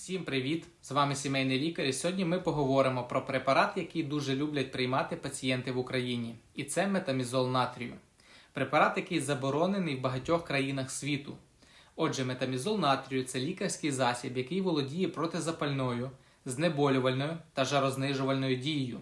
Всім привіт! З вами сімейний лікар. І сьогодні ми поговоримо про препарат, який дуже люблять приймати пацієнти в Україні. І це метамізол натрію. Препарат, який заборонений в багатьох країнах світу. Отже, метамізол натрію це лікарський засіб, який володіє протизапальною, знеболювальною та жарознижувальною дією.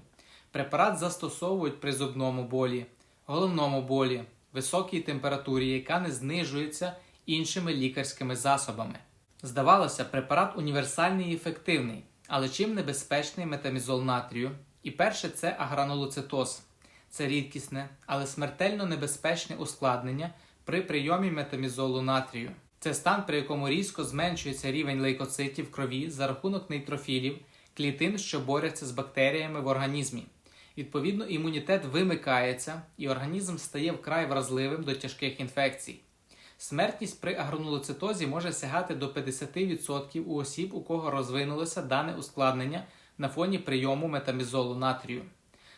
Препарат застосовують при зубному болі, головному болі, високій температурі, яка не знижується іншими лікарськими засобами. Здавалося, препарат універсальний і ефективний, але чим небезпечний метамізол натрію? І перше це агранулоцитоз. Це рідкісне, але смертельно небезпечне ускладнення при прийомі метамізолу натрію. Це стан, при якому різко зменшується рівень лейкоцитів в крові за рахунок нейтрофілів, клітин, що борються з бактеріями в організмі. Відповідно, імунітет вимикається, і організм стає вкрай вразливим до тяжких інфекцій. Смертність при агранулоцитозі може сягати до 50% у осіб, у кого розвинулося дане ускладнення на фоні прийому метамізолу натрію.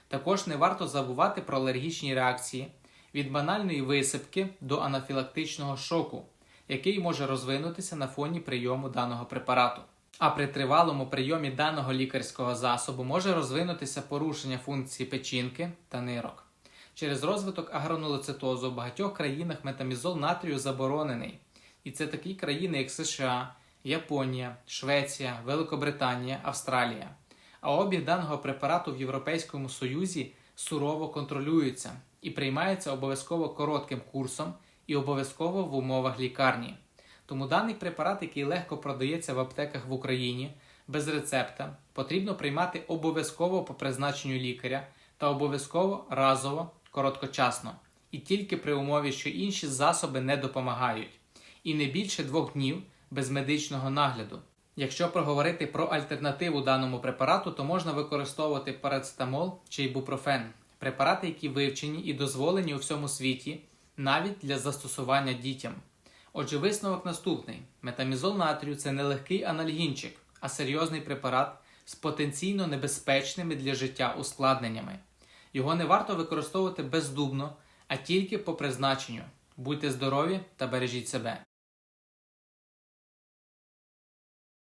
Також не варто забувати про алергічні реакції від банальної висипки до анафілактичного шоку, який може розвинутися на фоні прийому даного препарату. А при тривалому прийомі даного лікарського засобу може розвинутися порушення функції печінки та нирок. Через розвиток агранулоцитозу в багатьох країнах метамізол натрію заборонений. І це такі країни, як США, Японія, Швеція, Великобританія, Австралія. А обіг даного препарату в Європейському Союзі сурово контролюється і приймається обов'язково коротким курсом і обов'язково в умовах лікарні. Тому даний препарат, який легко продається в аптеках в Україні без рецепта, потрібно приймати обов'язково по призначенню лікаря та обов'язково разово короткочасно, і тільки при умові, що інші засоби не допомагають, і не більше двох днів без медичного нагляду. Якщо проговорити про альтернативу даному препарату, то можна використовувати парацетамол чи ібупрофен, препарати, які вивчені і дозволені у всьому світі, навіть для застосування дітям. Отже, висновок наступний: метамізол натрію це не легкий анальгінчик, а серйозний препарат з потенційно небезпечними для життя ускладненнями. Його не варто використовувати бездумно, а тільки по призначенню. Будьте здорові та бережіть себе.